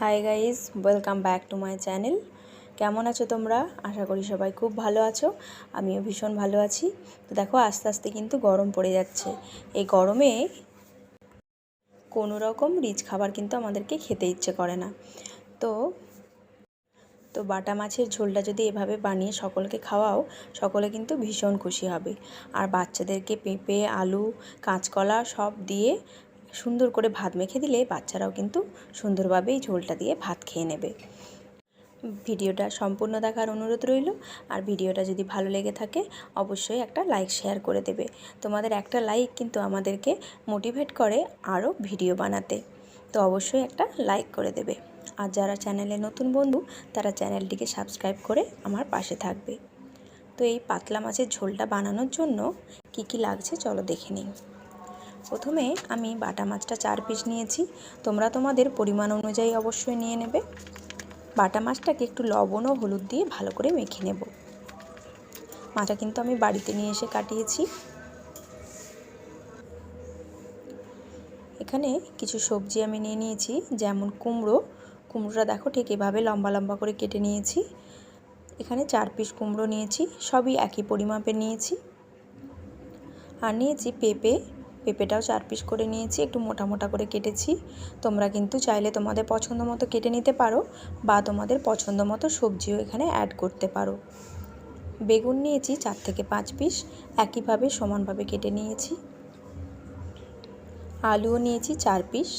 Hi guys welcome back to my channel কেমন আছো তোমরা? আশা করি সবাই খুব ভালো আছো। আমিও ভীষণ ভালো আছি। তো দেখো, আস্তে আস্তে কিন্তু গরম পড়ে যাচ্ছে। এই গরমে কোনো রকম রিচ খাবার কিন্তু আমাদেরকে খেতে ইচ্ছে করে না। তো তো বাটা মাছের ঝোলটা যদি এভাবে বানিয়ে সকলকে খাওয়াও, সকলে কিন্তু ভীষণ খুশি হবে। আর বাচ্চাদেরকে পেঁপে, আলু, কাঁচকলা সব দিয়ে সুন্দর করে ভাত মেখে দিলে বাচ্চারাও কিন্তু সুন্দরভাবেই ঝোলটা দিয়ে ভাত খেয়ে নেবে। ভিডিওটা সম্পূর্ণ দেখার অনুরোধ রইল। আর ভিডিওটা যদি ভালো লেগে থাকে, অবশ্যই একটা লাইক, শেয়ার করে দেবে। তোমাদের একটা লাইক কিন্তু আমাদেরকে মোটিভেট করে আরও ভিডিও বানাতে। তো অবশ্যই একটা লাইক করে দেবে। আর যারা চ্যানেলে নতুন বন্ধু, তারা চ্যানেলটিকে সাবস্ক্রাইব করে আমার পাশে থাকবে। তো এই পাতলা মাছের ঝোলটা বানানোর জন্য কি কি লাগছে, চলো দেখে নিই। প্রথমে আমি বাটা মাছটা চার পিস নিয়েছি। তোমরা তোমাদের পরিমাণ অনুযায়ী অবশ্যই নিয়ে নেবে। বাটা মাছটাকে একটু লবণ ও হলুদ দিয়ে ভালো করে মেখে নেব। মাছটা কিন্তু আমি বাড়িতে নিয়ে এসে কাটিয়েছি। এখানে কিছু সবজি আমি নিয়ে নিয়েছি, যেমন কুমড়ো। কুমড়োটা দেখো ঠিক এভাবে লম্বা লম্বা করে কেটে নিয়েছি। এখানে চার পিস কুমড়ো নিয়েছি, সবই একই পরিমাপে নিয়েছি। আর নিয়েছি পেঁপে পেঁপেটাও চার পিস করে নিয়েছি, একটু মোটা মোটা করে কেটেছি। তোমরা কিন্তু চাইলে তোমাদের পছন্দ মতো কেটে নিতে পারো বা তোমাদের পছন্দ মতো সবজিও এখানে অ্যাড করতে পারো। বেগুন নিয়েছি চার থেকে পাঁচ পিস, একইভাবে সমানভাবে কেটে নিয়েছি। আলুও নিয়েছি চার পিস।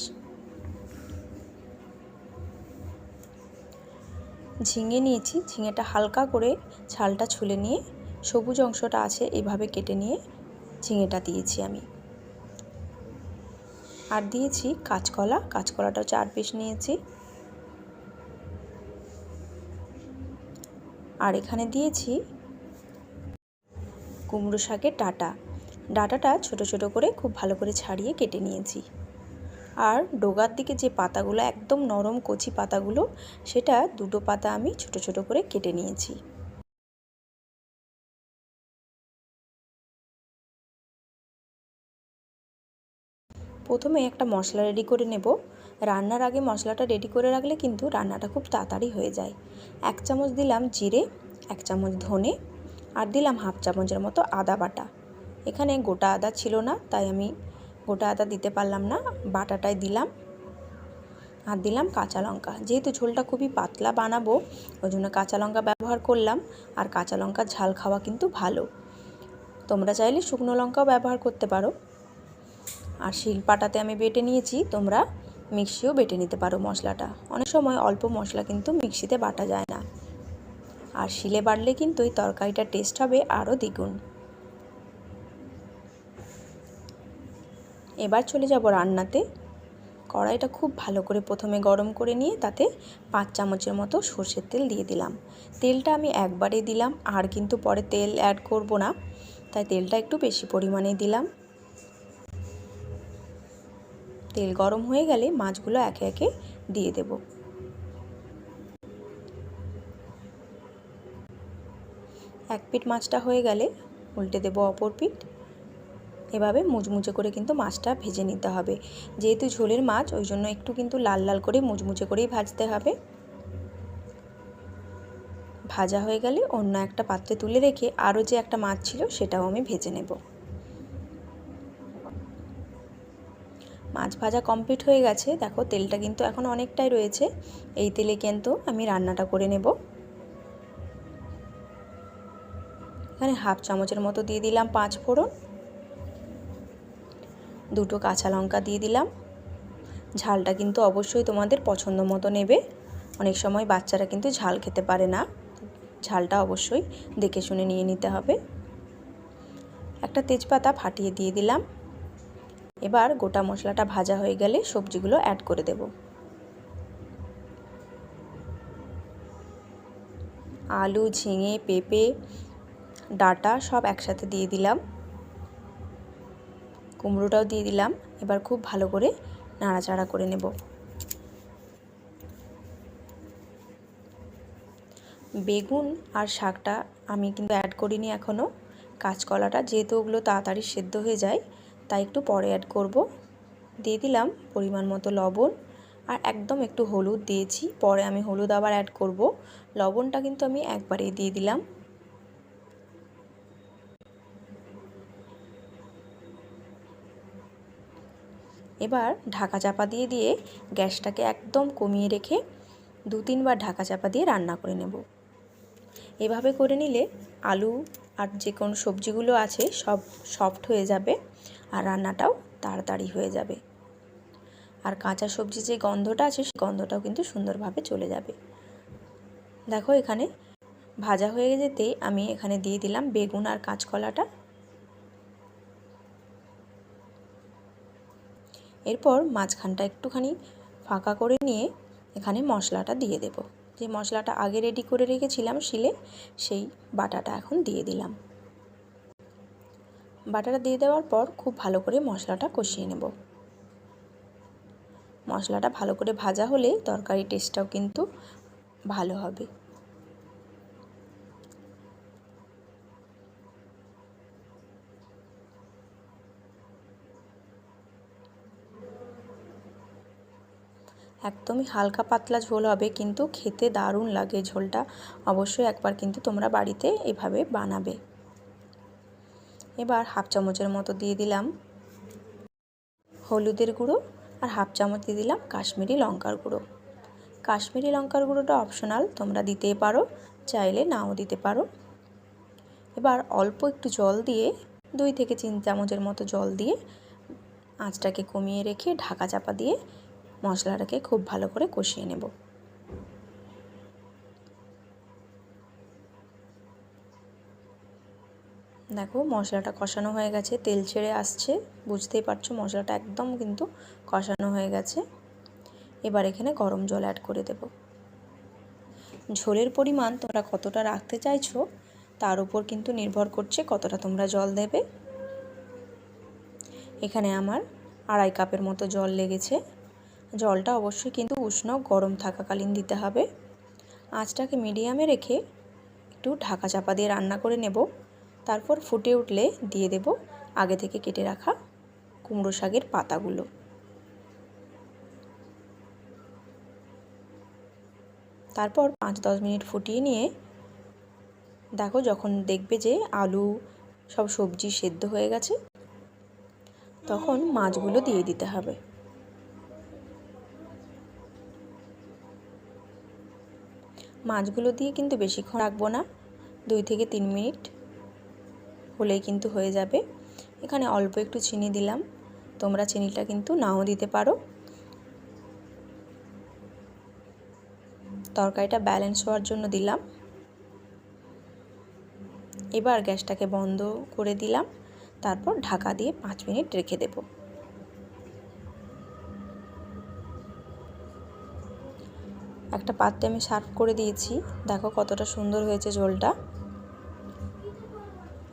ঝিঙে নিয়েছি, ঝিঙেটা হালকা করে ছালটা ছুলে নিয়ে সবুজ অংশটা আছে এভাবে কেটে নিয়ে ঝিঙেটা দিয়েছি আমি। আর দিয়েছি কাঁচকলা। কাঁচকলাটাও চার পিস নিয়েছি। আর এখানে দিয়েছি কুমড়ো শাকের ডাটা। ডাটাটা ছোট ছোট করে খুব ভালো করে ছাড়িয়ে কেটে নিয়েছি। আর ডোগার দিকে যে পাতাগুলো, একদম নরম কচি পাতাগুলো, সেটা দুটো পাতা আমি ছোট ছোট করে কেটে নিয়েছি। প্রথমে একটা মশলা রেডি করে নেব। রান্নার আগে মশলাটা রেডি করে রাখলে কিন্তু রান্নাটা খুব তাড়াতাড়ি হয়ে যায়। এক চামচ দিলাম জিরে, এক চামচ ধনে আর দিলাম হাফ চামচের মতো আদা বাটা। এখানে গোটা আদা ছিল না, তাই আমি গোটা আদা দিতে পারলাম না, বাটাটাই দিলাম আর দিলাম কাঁচা লঙ্কা। যেহেতু ঝোলটা খুবই পাতলা বানাবো, ওই জন্য কাঁচা লঙ্কা ব্যবহার করলাম আর কাঁচা লঙ্কার ঝাল খাওয়া কিন্তু ভালো। তোমরা চাইলে শুকনো লঙ্কাও ব্যবহার করতে পারো। আর শিলপাটাতে আমি বেটে নিয়েছি, তোমরা মিক্সিও বেটে নিতে পারো মশলাটা। অনেক সময় অল্প মশলা কিন্তু মিক্সিতে বাটা যায় না। আর শিলে বাটলে কিন্তু এই তরকারিটার টেস্ট হবে আরও দ্বিগুণ। এবার চলে যাব রান্নাতে। কড়াইটা খুব ভালো করে প্রথমে গরম করে নিয়ে তাতে পাঁচ চামচের মতো সর্ষের তেল দিয়ে দিলাম। তেলটা আমি একবারে দিলাম, আর কিন্তু পরে তেল অ্যাড করব না, তাই তেলটা একটু বেশি পরিমাণে দিলাম। তেল গরম হয়ে গেলে মাছগুলো একে একে দিয়ে দেব। এক পিঠ মাছটা হয়ে গেলে উল্টে দেব অপর পিঠ এভাবে মুচমুচে করে কিন্তু মাছটা ভেজে নিতে হবে। যেহেতু ঝোলের মাছ, ওই জন্য একটু কিন্তু লাল লাল করে মুচমুচে করেই ভাজতে হবে। ভাজা হয়ে গেলে অন্য একটা পাত্রে তুলে রেখে আরও যে একটা মাছ ছিল, সেটাও আমি ভেজে নেব। মাছ ভাজা কমপ্লিট হয়ে গেছে। দেখো, তেলটা কিন্তু এখন অনেকটাই রয়েছে। এই তেলে কিন্তু আমি রান্নাটা করে নেব। এখানে হাফ চামচের মতো দিয়ে দিলাম পাঁচ ফোড়ন। দুটো কাঁচা লঙ্কা দিয়ে দিলাম। ঝালটা কিন্তু অবশ্যই তোমাদের পছন্দ মতো নেবে। অনেক সময় বাচ্চারা কিন্তু ঝাল খেতে পারে না। ঝালটা অবশ্যই দেখে শুনে নিয়ে নিতে হবে। একটা তেজপাতা ফাটিয়ে দিয়ে দিলাম। এবার গোটা মশলাটা ভাজা হয়ে গেলে সবজিগুলো অ্যাড করে দেব। আলু, ঝিঙে, পেঁপে, ডাটা সব একসাথে দিয়ে দিলাম। কুমড়োটাও দিয়ে দিলাম। এবার খুব ভালো করে নাড়াচাড়া করে নেব। বেগুন আর শাকটা আমি কিন্তু অ্যাড করিনি এখনও কাঁচকলাটা যেহেতু ওগুলো তাড়াতাড়ি সেদ্ধ হয়ে যায় তাই একটু পরে অ্যাড করব। দিয়ে দিলাম পরিমাণ মতো লবণ আর একদম একটু হলুদ দিয়েছি। পরে আমি হলুদ আবার অ্যাড করব। লবণটা কিন্তু আমি একবারেই দিয়ে দিলাম। এবার ঢাকা চাপা দিয়ে দিয়ে গ্যাসটাকে একদম কমিয়ে রেখে দু তিনবার ঢাকা চাপা দিয়ে রান্না করে নেব। এভাবে করে নিলে আলু আর যে কোনো সবজিগুলো আছে সব সফট হয়ে যাবে। আর রান্নাটাও তাড়াতাড়ি হয়ে যাবে। আর কাঁচা সবজি যে গন্ধটা আছে সেই গন্ধটাও কিন্তু সুন্দরভাবে চলে যাবে। দেখো এখানে ভাজা হয়ে যেতে আমি এখানে দিয়ে দিলাম বেগুন আর কাঁচকলাটা। এরপর মাঝখানটা একটুখানি ফাঁকা করে নিয়ে এখানে মশলাটা দিয়ে দেব। যে মশলাটা আগে রেডি করে রেখেছিলাম শিলে, সেই বাটাটা এখন দিয়ে দিলাম। বাটাটা দিয়ে দেওয়ার পর খুব ভালো করে মশলাটা কষিয়ে নেব। মশলাটা ভালো করে ভাজা হলে তরকারি টেস্টটাও কিন্তু ভালো হবে। একদমই হালকা পাতলা ঝোল হবে কিন্তু খেতে দারুণ লাগে ঝোলটা। অবশ্যই একবার কিন্তু তোমরা বাড়িতে এভাবে বানাবে। এবার হাফ চামচের মতো দিয়ে দিলাম হলুদের গুঁড়ো আর হাফ চামচ দিয়ে দিলাম কাশ্মীরি লঙ্কার গুঁড়ো। কাশ্মীরি লঙ্কার গুঁড়োটা অপশনাল, তোমরা দিতেই পারো, চাইলে নাও দিতে পারো। এবার অল্প একটু জল দিয়ে দুই থেকে তিন চামচের মতো জল দিয়ে আঁচটাকে কমিয়ে রেখে ঢাকা চাপা দিয়ে মশলাটাকে খুব ভালো করে কষিয়ে নেব। দেখো মশলাটা কষানো হয়ে গেছে, তেল ছেড়ে আসছে, বুঝতেই পারছ মশলাটা একদম কিন্তু কষানো হয়ে গেছে। এবার এখানে গরম জল অ্যাড করে দেব। ঝোলের পরিমাণ তোমরা কতটা রাখতে চাইছো, তার উপর কিন্তু নির্ভর করছে কতটা তোমরা জল দেবে। এখানে আমার আড়াই কাপের মতো জল লেগেছে। জলটা অবশ্যই কিন্তু উষ্ণ গরম থাকাকালীন দিতে হবে। আঁচটাকে মিডিয়ামে রেখে একটু ঢাকা চাপা দিয়ে রান্না করে নেব। তারপর ফুটে উঠলে দিয়ে দেব আগে থেকে কেটে রাখা কুমড়ো শাকের পাতাগুলো। তারপর পাঁচ দশ মিনিট ফুটিয়ে নিয়ে দেখো যখন দেখবে যে আলু সব সবজি সেদ্ধ হয়ে গেছে, তখন মাছগুলো দিয়ে দিতে হবে। মাছগুলো দিয়ে কিন্তু বেশিক্ষণ রাখব না, দুই থেকে তিন মিনিট হলেই কিন্তু হয়ে যাবে। এখানে অল্প একটু চিনি দিলাম। তোমরা চিনিটা কিন্তু নাও দিতে পারো। তরকারিটা ব্যালেন্স হওয়ার জন্য দিলাম। এবার গ্যাসটাকে বন্ধ করে দিলাম। তারপর ঢাকা দিয়ে পাঁচ মিনিট রেখে দেবো। একটা পাত্রে আমি সার্ভ করে দিয়েছি। দেখো কতটা সুন্দর হয়েছে ঝোলটা।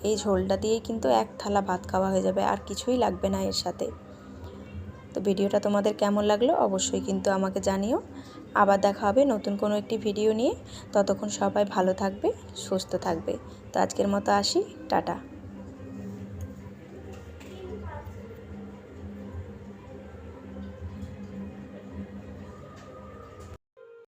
এই ঝোলটা দিয়েই কিন্তু এক থালা ভাত খাওয়া হয়ে যাবে, আর কিছুই লাগবে না এর সাথে। তো ভিডিওটা তোমাদের কেমন লাগল অবশ্যই কিন্তু আমাকে জানিও। আবার দেখা হবে নতুন কোনো একটি ভিডিও নিয়ে। ততক্ষণ সবাই ভালো থাকবে, সুস্থ থাকবে। তো আজকের মতো আসি, টাটা।